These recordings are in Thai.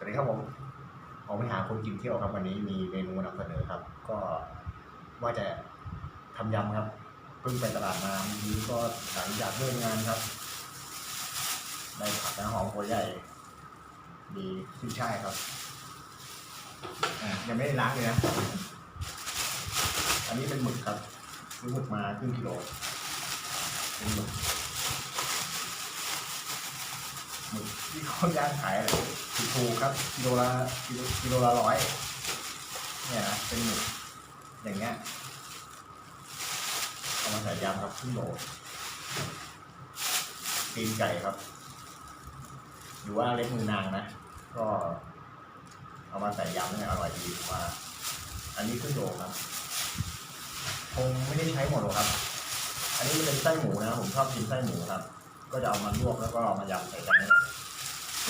สวัสดีครับผมออกไปหาคนกินเที่ยวครับวันนี้มีเมนูนำเสนอครับ ก็ว่าจะทำยำครับเพิ่งไปตลาดมาเมื่อกี้ก็หลังจากเลิกงานครับได้ผักน้ำหอมหัวใหญ่ มีขึ้นช่ายครับอะยังไม่ได้ล้างเลยนะอันนี้เป็นหมึกครับซื้อหมึกมาครึ่งกิโลเป็นหมึกหมึก ที่เขาย่างขายอะไรถูกครับกิโลละกิโลกิโลละร้อยเนี่ยนะเป็นหมึกอย่างเงี้ยเอามาใส่ยำครับครึ่งโลตีนไก่ครับหรือว่าเล็บมือนางนะ ก็เอามาใส่ยำเนี่ยอร่อยดีมว่า อันนี้ครึ่งโลครับคงไม่ได้ใช้หมดหรอกครับ อันนี้เป็นไส้หมูนะผมชอบกินไส้หมูครับ ก็จะเอามาลวกแล้วก็เอามายำใส่กันนี่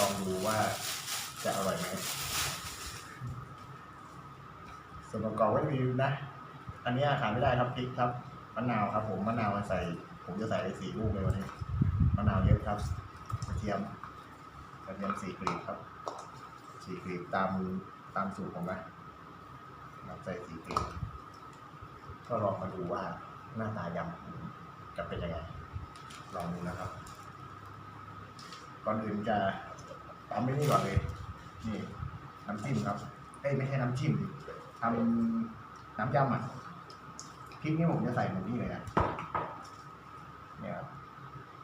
ลองดูว่าจะอร่อยไหมส่วนประกอบก็มีนะ อันนี้ขาดไม่ได้ครับพริกครับมะนาวครับ ผมมะนาวใส่ ผมจะใส่ไปสี่ลูกเลยวันนี้มะนาวเยอะครับกระเทียมกระเทียมสี่กลีบครับสี่กลีบตามตามสูตรผมนะครับใส่สี่กลีบก็ลองมาดูว่าหน้าตายำจะเป็นยังไง ลองดูนะครับ ก่อนอื่นจะ ตามไม่นี่ก่อนเลย นี่น้ำจิ้มครับเอ้ยไม่ใช่น้ำจิ้มทำน้ำยำอะพริกนี่ผมจะใส่หมดนี่เลยนะเนี่ยครับ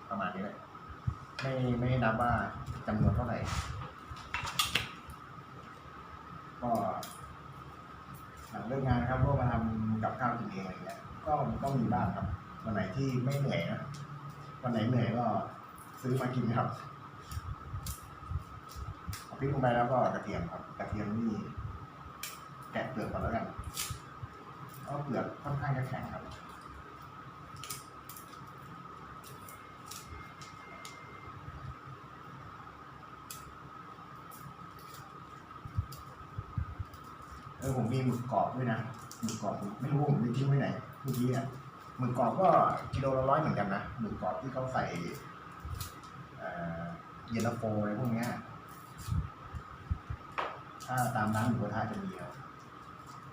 ประมาณนี้เลยไม่ไม่นับว่าจำนวนเท่าไหร่ ก็หลังเลิกงานครับก็มาทำกับข้าวกินเองอะไรเงี้ยก็ก็มีบ้างครับวันไหนที่ไม่เหนื่อยนะวันไหนเหนื่อยก็ซื้อมากินครับ พริกลงไปแล้วก็กระเทียมครับ กระเทียมนี่แกะเปลือกก่อนแล้วกันเพราะเปลือกค่อนข้างจะแข็งครับเออผมมีหมึกกรอบด้วยนะหมึกกรอบไม่รู้ผมไปทิ้งไว้ไหนเมื่อกี้อะหมึกกรอบก็กิโลละร้อยเหมือนกันนะหมึกกรอบที่เขาใส่เย็นตาโฟอะไรพวกเนี้ย ถ้าตามร้านหมูกระทะจะมีครับ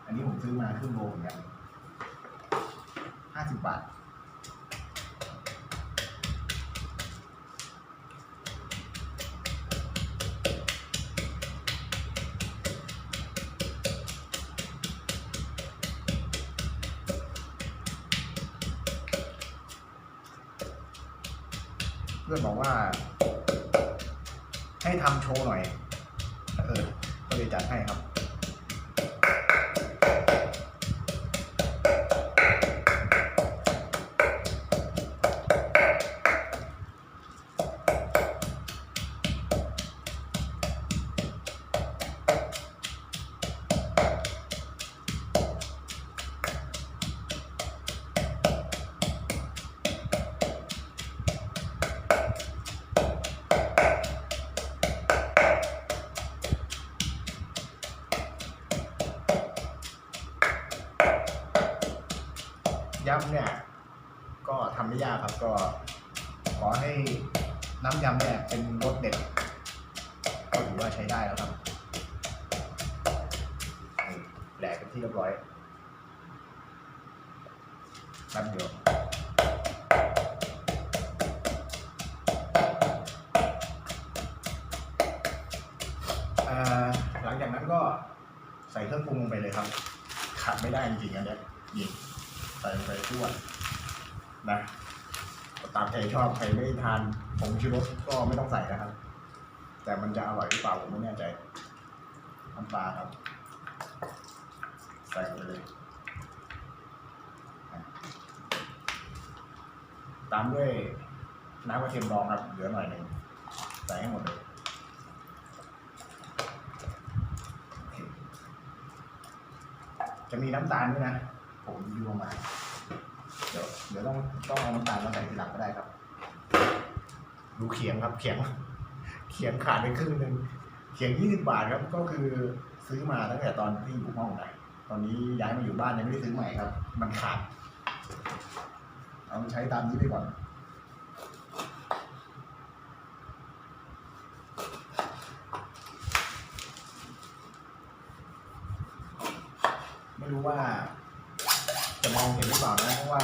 อันนี้ผมซื้อมาครึ่งโลเหมือนกันห้าสิบบาท เพื่อนบอกว่า ให้ทำโชว์หน่อย เออ ก็เลยจัดให้ครับ ยำเนี่ย ก็ทำไม่ยากครับก็ ขอให้น้ำยำเนี่ยเป็นรสเด็ดก็ถือว่าใช้ได้แล้วครับนี่แหลกเป็นที่เรียบร้อยแป๊บเดียวเออหลังจากนั้นก็ใส่เครื่องปรุงลงไปเลยครับขาดไม่ได้จริงๆอันเนี้ยนี่ ใส่ลงไปทั่วนะตามใจชอบใครไม่ทานผงชูรสก็ไม่ต้องใส่นะครับ แต่มันจะอร่อยหรือเปล่าผมไม่แน่ใจน้ำปลาครับ ใส่ลงไปเลย ตามด้วยน้ำกระเทียมดองครับ เหลือหน่อยหนึ่งใส่ให้หมดเลยจะมีน้ำตาลด้วยนะ ผมยั่วมาเดี๋ยวเดี๋ยวต้องต้องเอาน้ำตาลมาใส่ทีหลังก็ได้ครับ ดูเขียงครับเขียง เขียงขาดไปครึ่งหนึ่งเขียงยี่สิบบาทครับก็คือซื้อมาตั้งแต่ตอนที่อยู่ห้องไหนตอนนี้ย้ายมาอยู่บ้านยังไม่ได้ซื้อใหม่ครับ มันขาดเอาใช้ตามนี้ไปก่อนไม่รู้ว่า จะมองเห็นหรือเปล่านะเพราะว่า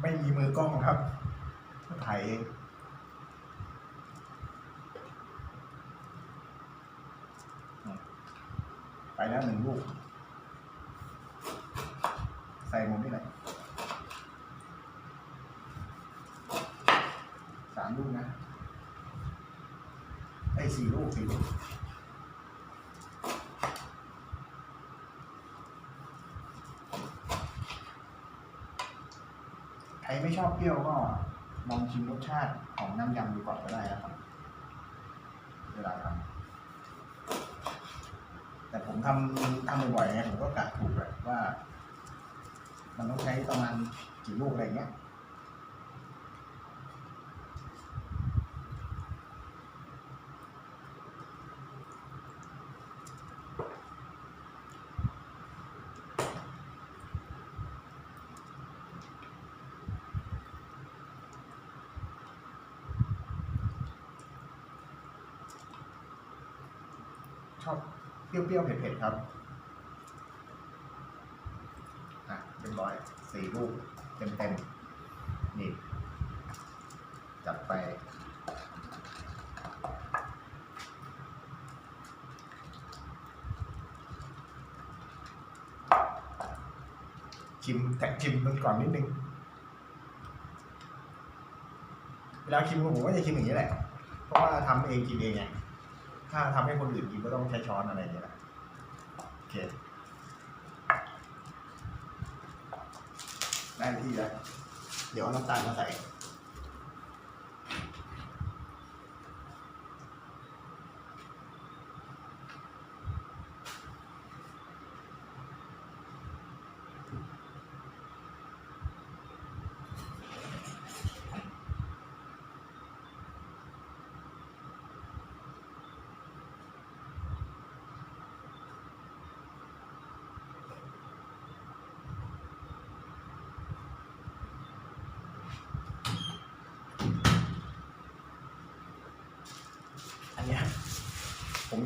ไม่มีมือกล้องครับถ่ายเองไปแล้วหนึ่งลูก ใส่หมดนี่แหละสามลูกนะไอ้สี่ลูกสี่ลูก ใครไม่ ชอบเปรี้ยวก็ลองชิมรสชาติของน้ำยำดูก่อนก็ได้นะครับเวลาทำแต่ผมทำทำบ่อยๆไงผมก็กะถูกแบบว่า มันต้องใช้ประมาณกี่ลูกอะไรเงี้ย ชอบเปรี้ยวๆเผ็ดๆครับอะเรียบร้อยสี่ลูกเต็มๆนี่จัดไปชิมแต่ชิมมันก่อนนิดนึง เวลาชิมผมก็จะชิมอย่างนี้แหละ เพราะว่าทำเองกินเองไง ถ้าทำให้คนอื่นกินก็ต้องใช้ช้อนอะไรอย่างเงี้ยแหละโอเค ได้ที่แล้วเดี๋ยวเอาน้ำตาลมาใส่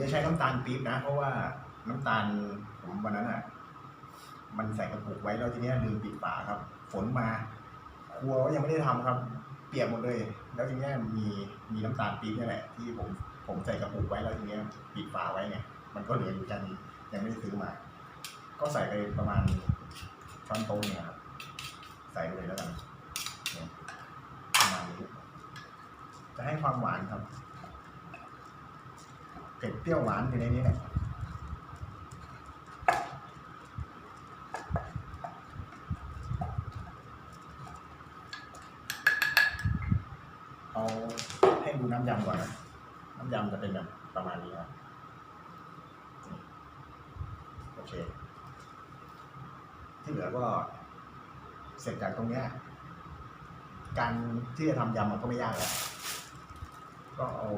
จะใช้น้ำตาลปี๊บนะ เพราะว่าน้ำตาลผมวันนั้นอะ มันใส่กระปุกไว้แล้วทีนี้ลืมปิดฝาครับ ฝนมา ครัวก็ยังไม่ได้ทำครับ เปียกหมดเลย แล้วทีนี้มีมีน้ำตาลปี๊บนี่แหละที่ผมผมใส่กระปุกไว้แล้วทีนี้ปิดฝาไว้ไงมันก็เหลืออยู่แค่นี้ยังไม่ได้ซื้อมา ก็ใส่ไปประมาณช้อนโต๊ะเนี่ยครับใส่เลยแล้วกันประมาณนี้จะให้ความหวานครับ เผ็ดเปรี้ยวหวานอยู่ในนี้แหละเอาให้ดูน้ำยำก่อนนะ น้ำยำจะเป็นแบบประมาณนี้ครับโอเค ที่เหลือก็เสร็จจากตรงเนี้ยการที่จะทำยำมันก็ไม่ยากแล้วก็เอา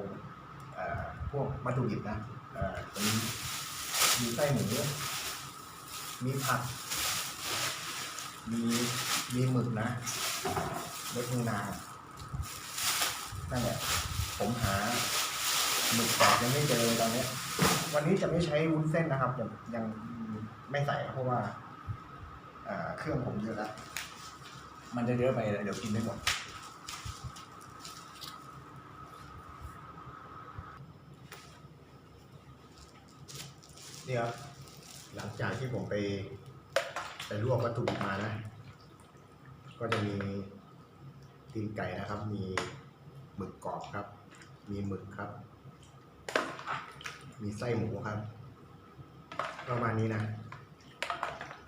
พวกวัตถุดิบนะอ่อมีไส้หมูมีผัก มีมีหมึกนะเล็กนานั่นแหละผมหาหมึกกรอบยังไม่เจอเลยตอนนี้ วันนี้จะไม่ใช้วุ้นเส้นนะครับยังยังไม่ใส่เพราะว่าเอ่อเครื่องผมเยอะแล้ว มันจะเยอะไปเดี๋ยวกินไม่หมด นี่ครับหลังจากที่ผมไปไปลวกวัตถุดิบมานะ ก็จะมีตีนไก่นะครับ มีหมึกกรอบครับ มีหมึกครับ มีไส้หมูครับ ประมาณนี้นะ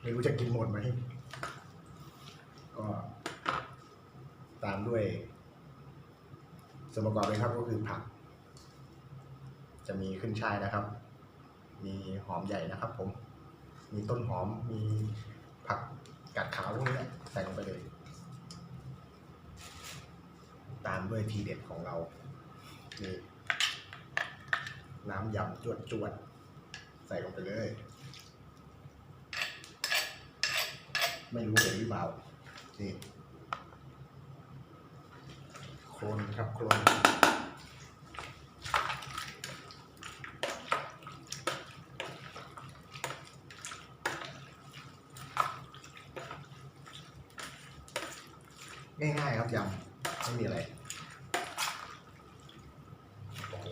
ไม่รู้จะกินหมดไหมก็ตามด้วยส่วนประกอบเลยครับก็คือผัก จะมีขึ้นช่ายนะครับ มีหอมใหญ่นะครับผม มีต้นหอม มีผักกัดขาวพวกนี้แหละใส่ลงไปเลย ตามด้วยทีเด็ดของเรานี่น้ำยำจวดจวดๆใส่ลงไปเลย ไม่รู้เห็นหรือเปล่านี่โคลนครับโคลน ง่ายๆครับยำไม่มีอะไรโอ้โห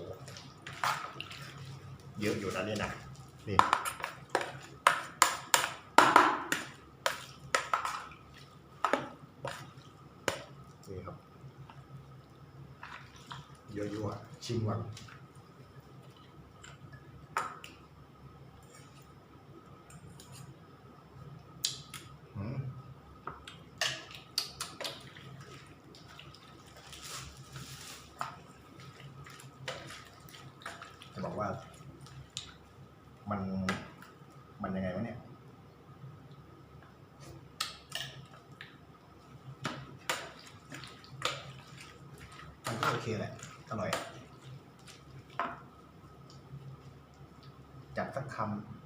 เยอะอยู่นะเนี่ยนะนี่นี่ครับเยอะๆชิมก่อนอืม จะบอกว่า มัน มันยังไงวะเนี่ย มันก็โอเคแหละ อร่อย จับสักคำ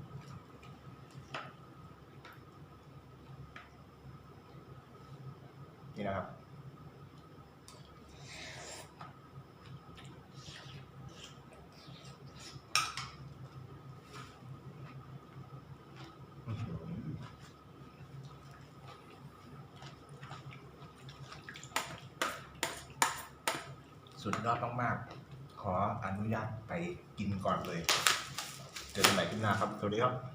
สุดยอดมากๆ ขออนุญาตไปกินก่อนเลย เจอกันใหม่คลิปหน้าครับ สวัสดีครับ